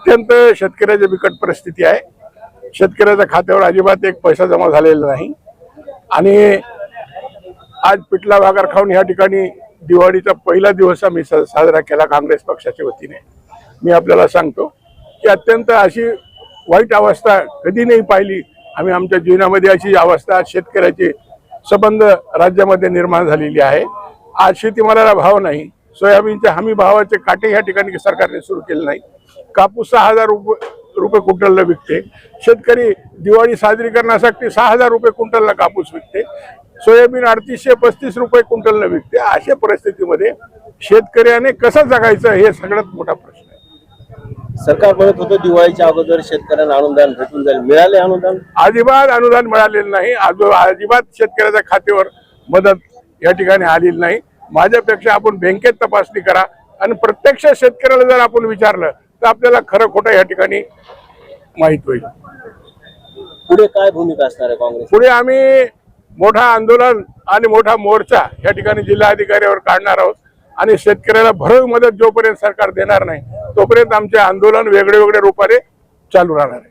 अत्यंत शेतकऱ्याची बिकट परिस्थिती आहे. शेतकऱ्याच्या खात्यावर अजिबात एक पैसा जमा झालेला नाही. आणि आज पिठला भागार खाऊन या ठिकाणी दिवाळीचा पहिला दिवस आम्ही साजरा केला काँग्रेस पक्षाच्या वतीने. मी आपल्याला सांगतो की अत्यंत अशी वाईट अवस्था कधी नाही पाहिली. आम्ही आमच्या जीवनामध्ये अशी अवस्था शेतकऱ्याची संबंध राज्यामध्ये निर्माण झालेली आहे. आज शेतीमालाला भाव नाही. सोयाबीनच्या हमी भावाचे काटे या ठिकाणी सरकारने सुरू केले नाही कापूस सहा हजार रुपये रुपये क्विंटलला विकते. शेतकरी दिवाळी साजरी करण्यासाठी सहा हजार रुपये क्विंटलला कापूस विकते. सोयाबीन अडतीसशे पस्तीस रुपये क्विंटलला विकते. अशा परिस्थितीमध्ये शेतकऱ्याने कसं जगायचं हे सगळ्यात मोठा प्रश्न आहे. सरकार म्हणत होतं दिवाळीच्या अगोदर शेतकऱ्यांना अनुदान भेटून जाईल. मिळाले अनुदान? अजिबात अनुदान मिळालेलं नाही. अजिबात शेतकऱ्याच्या खात्यावर मदत या ठिकाणी आलेली नाही. माझ्यापेक्षा आपण बँकेत तपासणी करा. आणि प्रत्यक्ष शेतकऱ्याला जर आपण विचारलं तर आपल्याला खरं खोटं या ठिकाणी माहीत होईल. पुढे काय भूमिका असणार आहे काँग्रेस पुढे आम्ही मोठा आंदोलन आणि मोठा मोर्चा या ठिकाणी जिल्हाधिकाऱ्यावर काढणार आहोत. आणि शेतकऱ्याला भरव मदत जोपर्यंत सरकार देणार नाही तोपर्यंत आमचे आंदोलन वेगळे वेगळे रूपाने चालू राहणार आहे.